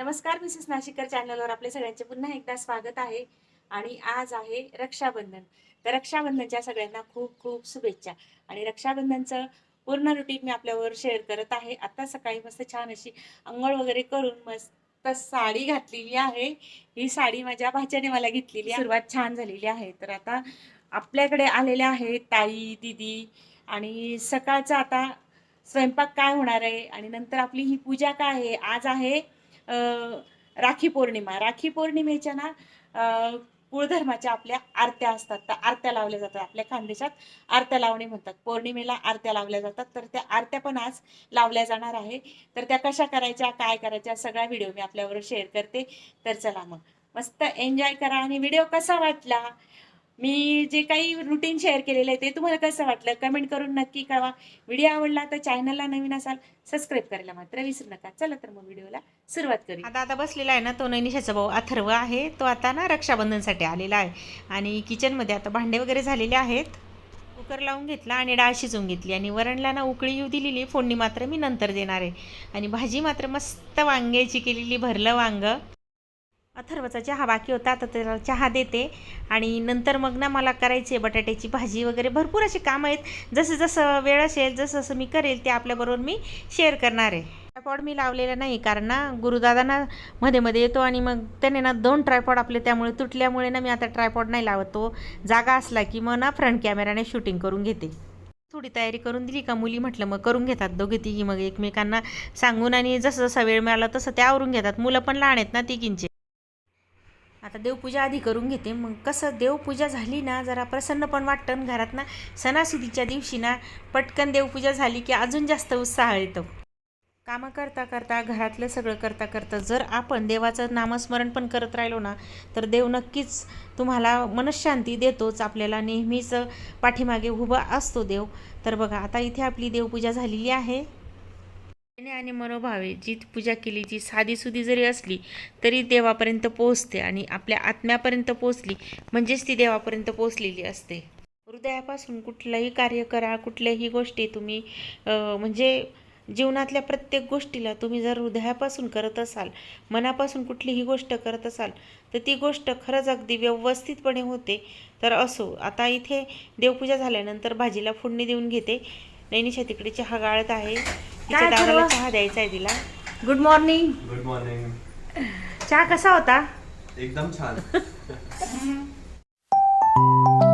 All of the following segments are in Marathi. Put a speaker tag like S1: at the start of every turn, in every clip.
S1: नमस्कार मिसेस नाशिकर चॅनलवर आपले सगळ्यांचे पुन्हा एकदा स्वागत आहे आणि आज आहे रक्षाबंधन. तर रक्षाबंधनच्या सगळ्यांना खूप खूप शुभेच्छा. आणि रक्षाबंधनचं पूर्ण रुटीन मी आपल्यावर शेअर करत आहे. आता सकाळी मस्त छान अशी अंघोळ वगैरे करून मस्त साडी घातलेली आहे. ही साडी माझ्या भाच्याने मला घेतलेली सुरुवात छान झालेली आहे. तर आता आपल्याकडे आलेल्या आहेत ताई दिदी आणि सकाळचा आता स्वयंपाक काय होणार आहे आणि नंतर आपली ही पूजा काय आहे? आज आहे राखी पौर्णिमा. राखी पौर्णिमेच्या ना कुळधर्माच्या आपल्या आरत्या असतात. त्या आरत्या लावल्या जातात आपल्या खानदेशात. आरत्या लावणे म्हणतात. पौर्णिमेला आरत्या लावल्या जातात. तर त्या आरत्या पण आज लावल्या जाणार आहे. तर त्या कशा करायच्या काय करायच्या सगळा व्हिडिओ मी आपल्यावर शेअर करते. तर चला मग. मस्त एन्जॉय करा आणि व्हिडिओ कसा वाटला? मी जे काही रुटीन शेअर केलेलं आहे ते तुम्हाला कसं वाटलं? कमेंट करून नक्की कळवा. व्हिडिओ आवडला तर चॅनलला नवीन असाल सबस्क्राईब करायला मात्र विसरू नका. चला तर मग व्हिडिओला सुरुवात करू
S2: आता आता बसलेला आहे ना तो नैनिशाचा भाऊ अथर्व आहे. तो आता ना रक्षाबंधनसाठी आलेला आहे. आणि किचनमध्ये आता भांडे वगैरे झालेले आहेत. कुकर लावून घेतला आणि डाळ शिजवून घेतली. आणि वरणला ना उकळी येऊ दिलेली. फोडणी मात्र मी नंतर देणार आहे. आणि भाजी मात्र मस्त वांग्याची केलेली भरलं वांगं. अथर्वचा चहा बाकी होता तर त्याला चहा देते. आणि नंतर मग ना मला करायची आहे बटाट्याची भाजी वगैरे. भरपूर अशी कामं आहेत. जसं जसं वेळ असेल जसं जसं मी करेल ते आपल्याबरोबर मी शेअर करणार आहे. ट्रायपॉड मी लावलेला नाही कारण ना गुरुदादा ना मध्ये मध्ये येतो आणि मग त्याने ना दोन ट्रायपॉड आपले त्यामुळे तुटल्यामुळे ना मी आता ट्रायपॉड नाही लावत. तो जागा असला की मग ना फ्रंट कॅमेराने शूटिंग करून घेते. थोडी तयारी करून दिली का मुली म्हटलं मग करून घेतात दोघे तिघी मग एकमेकांना सांगून आणि जसं जसा वेळ मिळाला तसं ते आवरून घेतात. मुलं पण लहान आहेत ना तिघींचे. आता देवपूजा आधी करून घेते. मग कसं देवपूजा झाली ना जरा प्रसन्न पण वाटतं आणि घरात ना. सणासुदीच्या दिवशी ना पटकन देवपूजा झाली की अजून जास्त उत्साह येतो. कामं करता करता घरातलं सगळं करता करता जर आपण देवाचं नामस्मरण पण करत राहिलो ना तर देव नक्कीच तुम्हाला मनशांती देतोच. आपल्याला नेहमीच पाठीमागे उभा असतो देव. तर बघा आता इथे आपली देवपूजा झालेली आहे. आणि मनोभावे जी पूजा केली जी साधीसुधी जरी असली तरी देवापर्यंत पोहोचते आणि आपल्या आत्म्यापर्यंत पोहोचली म्हणजेच ती देवापर्यंत पोहोचलेली असते. हृदयापासून कुठलंही कार्य करा कुठल्याही गोष्टी तुम्ही म्हणजे जीवनातल्या प्रत्येक गोष्टीला तुम्ही जर हृदयापासून करत असाल मनापासून कुठलीही गोष्ट करत असाल तर ती गोष्ट खरंच अगदी व्यवस्थितपणे होते. तर असो आता इथे देवपूजा झाल्यानंतर भाजीला फोडणी देऊन घेते. नैनिशा तिकडे चहा गाळत आहे. तिच्या
S1: काय
S2: दादाला
S1: ठरवा?
S2: चहा द्यायचा आहे तिला.
S1: गुड मॉर्निंग
S3: गुड मॉर्निंग
S1: चहा कसा होता?
S3: एकदम छान.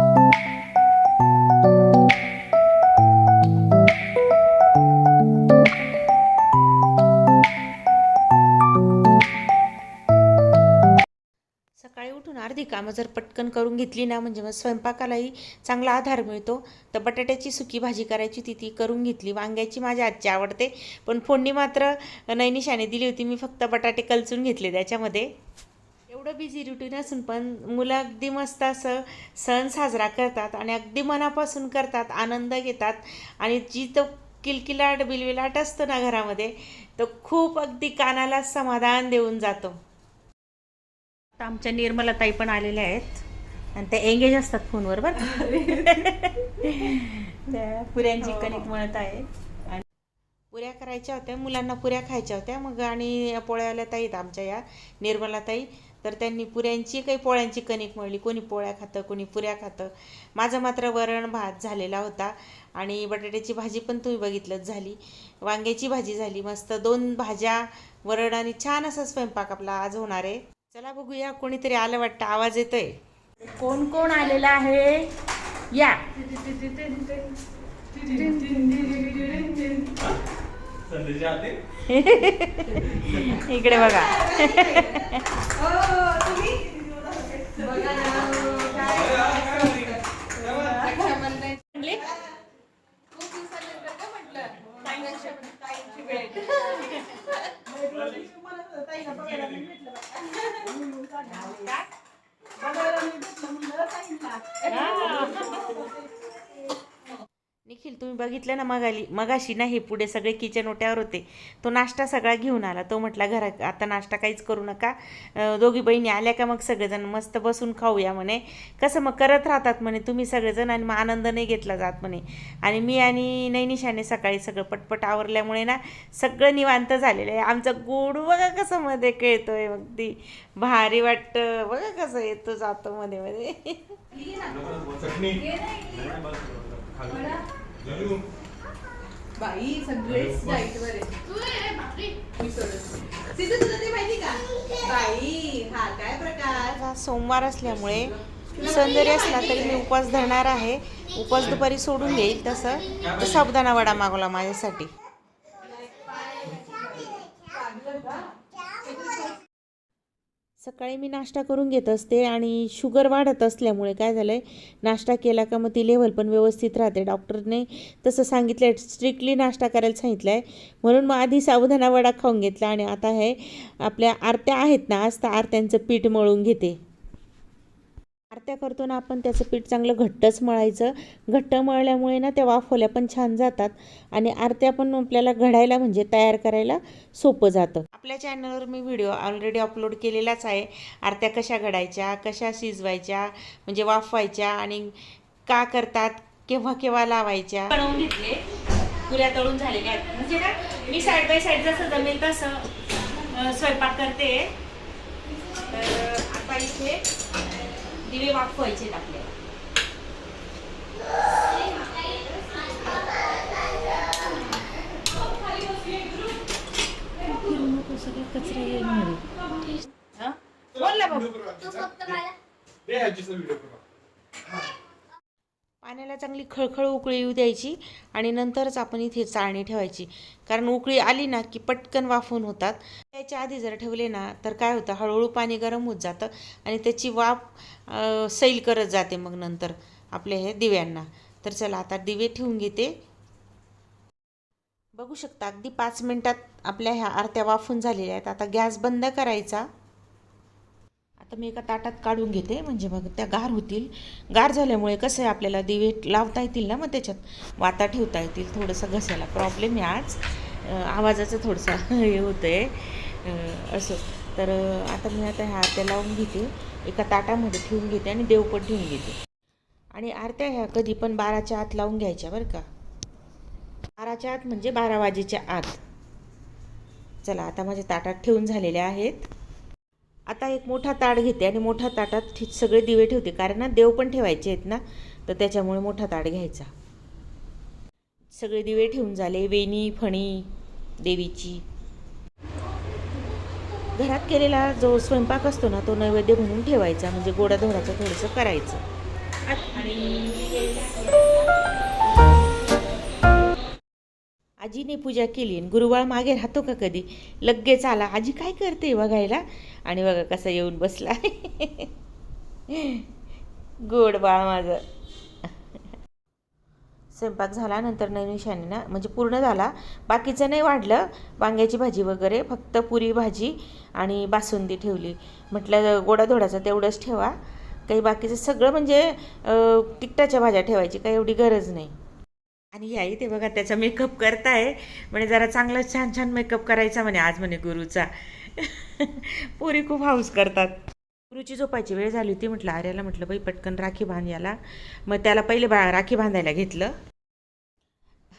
S2: कामं जर पटकन करून घेतली ना म्हणजे मग स्वयंपाकालाही चांगला आधार मिळतो. तर बटाट्याची सुकी भाजी करायची ती ती करून घेतली. वांग्याची माझ्या आजची आवडते पण फोडणी मात्र नैनिशाने दिली होती. मी फक्त बटाटे कलचून घेतले त्याच्यामध्ये. एवढं बिझी रुटीन असून पण मुलं अगदी मस्त असं सण साजरा करतात आणि अगदी मनापासून करतात आनंद घेतात. आणि जी तो किलकिलाट बिलबिलाट असतो ना घरामध्ये तो खूप अगदी कानाला समाधान देऊन जातो. आमच्या निर्मला ताई पण आलेल्या आहेत. आणि त्या एंगेज असतात फोनवर बरं. त्या पुऱ्यांची कणिक म्हणत आहे. आणि पुऱ्या करायच्या होत्या मुलांना पुऱ्या खायच्या होत्या. मग आणि पोळ्यावाल्या ताई आहेत आमच्या या निर्मला ताई तर त्यांनी पुऱ्यांची काही पोळ्यांची कणिक मळली. कोणी पोळ्या खातं कोणी पुऱ्या खातं. माझं मात्र वरण भात झालेला होता. आणि बटाट्याची भाजी पण तुम्ही बघितलंच झाली. वांग्याची भाजी झाली. मस्त दोन भाज्या वरण आणि छान असा स्वयंपाक आपला आज होणार आहे. चला बघूया कोणीतरी आलं वाटतं? आवाज येतोय.
S1: कोण कोण आलेला आहे? या.
S3: संदेश आते.
S2: इकडे बघा. निखिल तुम्ही बघितलं ना मगाली मगाशी ना हे पुढे सगळे किचन ओट्यावर होते. तो नाश्ता सगळा घेऊन आला. तो म्हटला घरात आता नाश्ता काहीच करू नका. दोघी बहिणी आल्या का मग सगळेजण मस्त बसून खाऊया म्हणे. कसं मग करत राहतात म्हणे तुम्ही सगळेजण आणि मग आनंद नाही घेतला जात म्हणे. आणि मी आणि नैनिशाने सकाळी सगळं पटपट आवरल्यामुळे ना सगळं निवांत झालेलं आहे. आमचा गोड बघा कसं मध्ये खेळतोय मग ती भारी वाटतं. बघा कसं येतो जातो मध्ये मध्ये.
S3: चटणी.
S4: बाई सगळेच हा
S2: सोमवार असल्यामुळे जरी असला तरी मी उपवास धरणार आहे. उपवास दुपारी सोडून घेईल तसं. साबुदाणा वडा मागवला माझ्यासाठी. सकाळी मी नाश्ता करून घेत असते आणि शुगर वाढत असल्यामुळे काय झालं आहे नाश्ता केला का मग ती लेवल पण व्यवस्थित राहते. डॉक्टरने तसं सांगितलं आहे स्ट्रिक्टली नाश्ता करायला सांगितलं आहे म्हणून मग आधी साबुदाणा वडा खाऊन घेतला आणि आता हे आपल्या आरत्या आहेत ना आज तर आरत्यांचं पीठ मळून घेते. आरत्या करतो ना आपण त्याचं पीठ चांगलं घट्टच मळायचं. घट्ट मळल्यामुळे ना त्या वाफवल्या पण छान जातात आणि आरत्या पण आपल्याला घडायला म्हणजे तयार करायला सोपं जातं. आपल्या चॅनलवर मी व्हिडिओ ऑलरेडी अपलोड केलेलाच आहे. आरत्या कशा घडायच्या कशा शिजवायच्या म्हणजे वाफवायच्या आणि का करतात केव्हा केव्हा लावायच्या.
S1: बनवून घेतले. पुऱ्या तळून झालेल्या आहेत. म्हणजे ना मी साईड बाय साईड जसं जमेल तसं स्वयंपाक करते. तर आता इथे दिवे वाफवायचे आपल्याला. आपल्याला
S2: कचरा येणार
S1: हं? बोल ना बाबू
S2: पाण्याला चांगली खळखळ उकळी येऊ द्यायची आणि नंतरच आपण इथे चाळणी ठेवायची. कारण उकळी आली ना की पटकन वाफवून होतात. त्याच्या आधी जर ठेवले ना तर काय होतं? हळूहळू पाणी गरम होत जातं आणि त्याची वाफ अं, सैल करत जाते मग नंतर आपल्या हे दिव्यांना. तर चला आता दिवे ठेवून घेते. बघू शकता अगदी पाच मिनटात आपल्या ह्या आरत्या वाफून झालेल्या आहेत. आता गॅस बंद करायचा. आता मी एका ताटात काढून घेते. म्हणजे मग त्या गार होतील. गार झाल्यामुळे कसं आहे आपल्याला दिवे लावता येतील ना मग त्याच्यात? वाता ठेवता येतील. थोडंसं घसायला प्रॉब्लेम आहे आज. आवाजाचं थोडंसं हे होतं आहे असं. तर आता मी आता ह्या आरत्या लावून घेते. एका ताटामध्ये ठेवून घेते आणि देवपट ठेवून घेते. आणि आरत्या ह्या कधी पण बाराच्या आत लावून घ्यायच्या बरं का. बाराच्या आत म्हणजे बारा वाजेच्या आत. चला आता माझ्या ताटात ठेवून झालेले आहेत. आता एक मोठा ताट घेते आणि मोठ्या ताटात ठीक सगळे दिवे ठेवते कारण ना देव पण ठेवायचे आहेत ना तर त्याच्यामुळे मोठा ताट घ्यायचा. सगळे दिवे ठेवून झाले वेणी फणी देवीची. घरात केलेला जो स्वयंपाक असतो ना तो नैवेद्य म्हणून ठेवायचा म्हणजे गोडाधोडाचं थोडंसं करायचं. आणि आजीने पूजा केली आणि गुरुवार मागे राहतो का कधी? लगेच आला आजी काय करते बघायला? आणि बघा कसा येऊन बसला. गोड बाळ माझं. स्वयंपाक झाला नंतर नैनिशाने ना म्हणजे पूर्ण झाला. बाकीचं नाही वाढलं. वांग्याची भाजी वगैरे फक्त पुरी भाजी आणि बासुंदी ठेवली. म्हटलं गोडाधोडाचं तेवढंच ठेवा. काही बाकीचं सगळं म्हणजे तिकटाच्या तिखटाच्या भाज्या ठेवायची काही एवढी गरज नाही. आणि याही ते बघा त्याचा मेकअप करताय. म्हणे जरा चांगला छान छान मेकअप करायचा म्हणे आज म्हणे गुरुचा. पोरी खूप हाऊस करतात. गुरुची झोपायची वेळ झाली होती म्हटलं आर्याला म्हटलं बाई पटकन राखी बांध याला. मग त्याला पहिले बा राखी बांधायला घेतलं.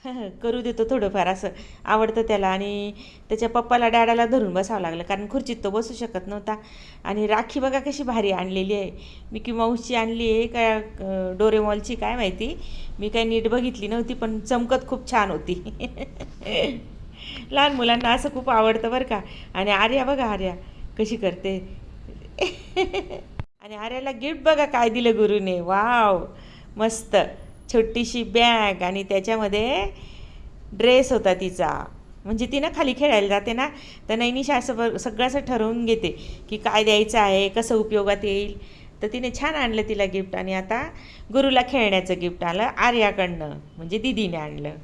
S2: करू देतो थोडंफार असं. आवडतं त्याला आणि त्याच्या पप्पाला डॅडाला धरून बसावं लागलं कारण खुर्चीत तो बसू शकत नव्हता. आणि राखी बघा कशी भारी आणलेली आहे. मिकी माऊसची आणली आहे का डोरेमॉलची काय माहिती? मी काही नीट बघितली नव्हती पण चमकत खूप छान होती. लहान मुलांना असं खूप आवडतं बरं का. आणि आर्या बघा आर्या कशी करते. आणि आर्याला गिफ्ट बघा काय दिलं गुरुने. वाव मस्त. छोटीशी बॅग आणि त्याच्यामध्ये ड्रेस होता तिचा. म्हणजे ती ना खाली खेळायला जाते ना तर नैनिशा असं सगळं असं ठरवून घेते की काय द्यायचं आहे कसं उपयोगात येईल. तर तिने छान आणलं तिला गिफ्ट आणि आता गुरुला खेळण्याचं गिफ्ट आलं आर्याकडनं म्हणजे दिदीने आणलं.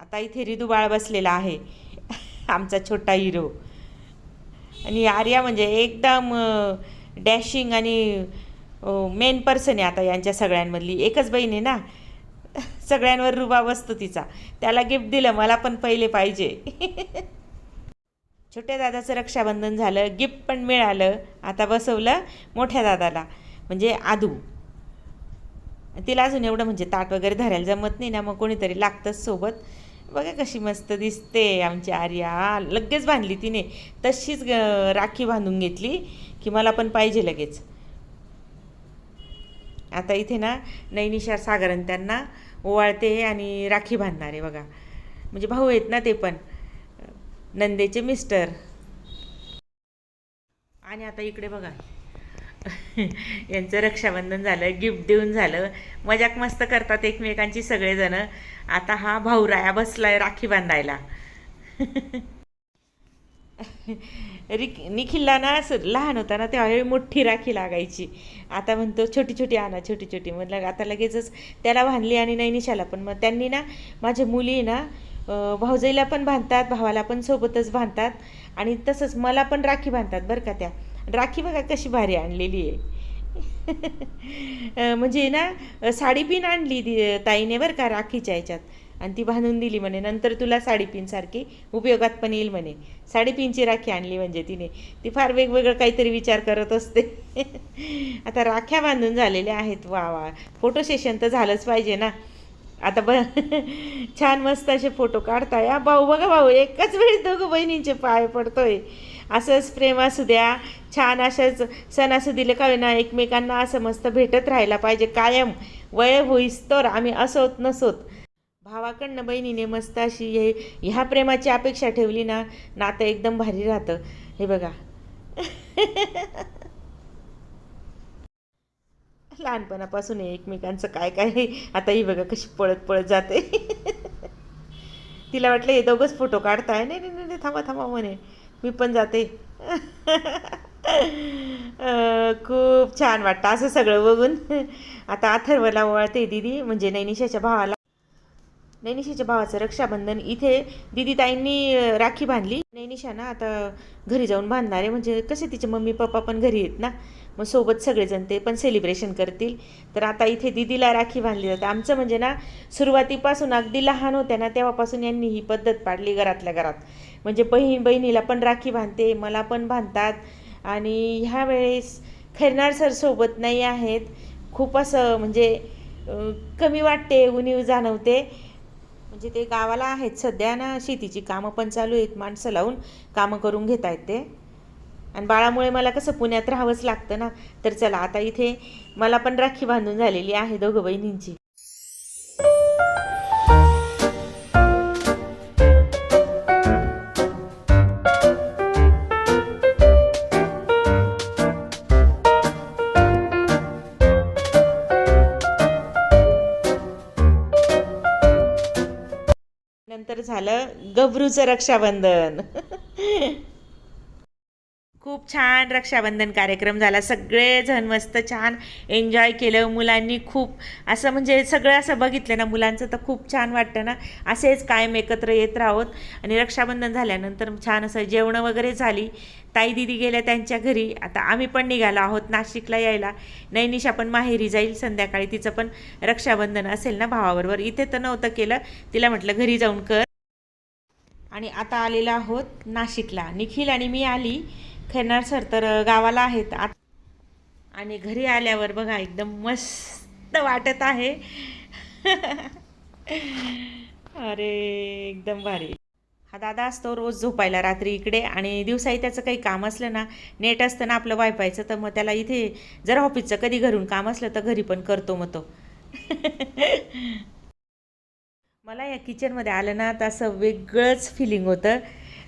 S2: आता इथे रिदू बाळ बसलेला आहे आमचा छोटा हिरो. आणि आर्या म्हणजे एकदम डॅशिंग आणि मेन पर्सन आहे आता यांच्या सगळ्यांमधली. एकच बहीण आहे ना. सगळ्यांवर रुबाब असतो तिचा. त्याला गिफ्ट दिलं मला पण पहिले पाहिजे. छोट्या दादाचं रक्षाबंधन झालं गिफ्ट पण मिळालं. आता बसवलं मोठ्या दादाला म्हणजे आदू. तिला अजून एवढं म्हणजे ताट वगैरे धरायला जमत नाही ना मग कोणीतरी लागतंच सोबत. बघा कशी मस्त दिसते आमची आर्या. लगेच बांधली तिने. तशीच राखी बांधून घेतली की मला पण पाहिजे लगेच. आता इथे ना नैनिशार सागरन त्यांना ओवाळते आणि राखी बांधणार आहे बघा. म्हणजे भाऊ आहेत ना ते पण. नंदेचे मिस्टर. आणि आता इकडे बघा. यांचं रक्षाबंधन झालं गिफ्ट देऊन झालं. मजाक मस्त करतात एकमेकांची सगळेजणं. आता हा भाऊराया बसलाय राखी बांधायला. रिक निखिलला ना असं लहान होता ना त्यावेळी मोठी राखी लागायची. आता म्हणतो छोटी छोटी आणा छोटी छोटी. म्हटलं आता लगेचच त्याला बांधली आणि नाही निशाला पण मग त्यांनी ना माझ्या मुली ना भाऊजाईला पण बांधतात भावाला पण सोबतच बांधतात आणि तसंच मला पण राखी बांधतात बरं का त्या. राखी बघा कशी भारी आणलेली आहे. म्हणजे ना साडी पिन आणली ताईने बरं का राखीच्या ह्याच्यात. आणि ती बांधून दिली म्हणे नंतर तुला साडीपिनसारखी उपयोगात पण येईल म्हणे. साडीपिनची राखी आणली म्हणजे तिने. ती फार वेगवेगळं काहीतरी विचार करत असते. आता राख्या बांधून झालेल्या आहेत वा वा. फोटो सेशन तर झालंच पाहिजे ना. आता ब छान मस्त असे फोटो काढता या भाऊ बघा भाऊ एकाच वेळेस दोघं बहिणींचे पाय पडतोय. असंच प्रेम असू द्या. छान अशाच दिलं का ना एकमेकांना असं मस्त भेटत राहायला पाहिजे. कायम. वय होईस्तोर आम्ही असोत नसोत. भावाकडनं बहिणीने मस्त अशी हे ह्या प्रेमाची अपेक्षा ठेवली ना नातं एकदम भारी राहतं. हे बघा. लहानपणापासून आहे एकमेकांचं काय काय आता ही बघा कशी पळत पळत जाते. तिला वाटलं हे दोघंच फोटो काढताय. नाही नाही नाही थांबा थांबा म्हणे. मी पण जाते. खूप छान वाटतं असं सगळं बघून. आता अथर्वला ओळते दिदी म्हणजे नैनिशाच्या भावाला. नैनिशाच्या भावाचं रक्षाबंधन. इथे दिदीताईंनी राखी बांधली. नैनिशा ना आता घरी जाऊन बांधणार आहे. म्हणजे कसे तिचे मम्मी पप्पा पण घरी आहेत ना? मग सोबत सगळेजण ते पण सेलिब्रेशन करतील. तर आता इथे दिदीला राखी बांधली जाते. आमचं म्हणजे ना सुरुवातीपासून अगदी लहान होत्या ना तेव्हापासून यांनी ही पद्धत पाडली घरातल्या घरात. म्हणजे बहीण बहिणीला पण राखी बांधते मला पण बांधतात. आणि ह्या वेळेस खैरनार सर सोबत नाही आहेत. खूप असं म्हणजे कमी वाटते उणीव जाणवते. म्हणजे ते गावाला आहेत सध्या ना शेतीची कामं पण चालू आहेत माणसं लावून कामं करून घेत आहेत ते. आणि बाळामुळे मला कसं पुण्यात राहावंच लागतं ना. तर चला आता इथे मला पण राखी बांधून झालेली आहे दोघं बहिणींची. त्यानंतर झालं गबरूचं रक्षाबंधन. खूप छान रक्षाबंधन कार्यक्रम झाला. सगळेजण मस्त छान एन्जॉय केलं. मुलांनी खूप असं म्हणजे सगळं असं बघितलं ना मुलांचं तर खूप छान वाटतं ना. असेच कायम एकत्र येत राहोत आणि रक्षाबंधन झाल्यानंतर छान असं जेवणं वगैरे झाली. ताई दिदी गेल्या त्यांच्या घरी. आता आम्ही पण निघालो आहोत नाशिकला यायला. नैनिशा पण माहेरी जाईल संध्याकाळी. तिचं पण रक्षाबंधन असेल ना भावाबरोबर. इथे तर नव्हतं केलं. तिला म्हटलं घरी जाऊन कर. आणि आता आलेलो आहोत नाशिकला. निखिल आणि मी आली. खैरनार सर तर गावाला आहेत. आत आणि घरी आल्यावर बघा एकदम मस्त वाटत आहे. अरे एकदम भारी. हा दादा असतो रोज झोपायला रात्री इकडे आणि दिवसाही त्याचं काही काम असलं ना नेट असतं ना आपलं वायफायचं तर मग त्याला इथे जर ऑफिसचं कधी घरून काम असलं तर घरी पण करतो मग तो. मला या किचनमध्ये आलं ना तर असं वेगळंच फिलिंग होतं.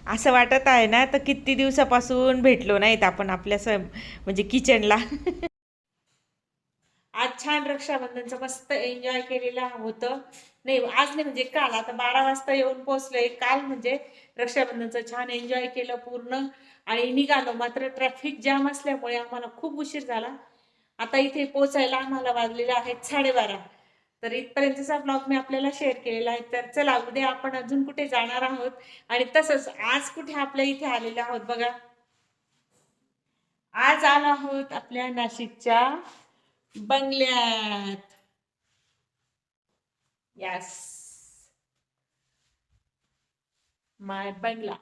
S2: असं वाटत आहे ना तर किती दिवसापासून भेटलो नाहीत आपण आपल्या स म्हणजे किचनला.
S1: आज छान रक्षाबंधनचं मस्त एन्जॉय केलेलं होतं. नाही आज नाही म्हणजे काल आता बारा वाजता येऊन पोहोचलोय. काल म्हणजे रक्षाबंधनचं छान एन्जॉय केलं पूर्ण. आणि निघालो मात्र ट्रॅफिक जाम असल्यामुळे आम्हाला खूप उशीर झाला. आता इथे पोचायला आम्हाला वाजलेलं आहे साडेबारा. तर इथपर्यंतचा ब्लॉग मी आपल्याला शेअर केलेला आहे. तर चला उद्या आपण अजून कुठे जाणार आहोत? आणि तसंच आज कुठे आपल्या इथे आलेले आहोत बघा? आज आलो आहोत आपल्या नाशिकच्या बंगल्यात.
S2: यस माय बंगला.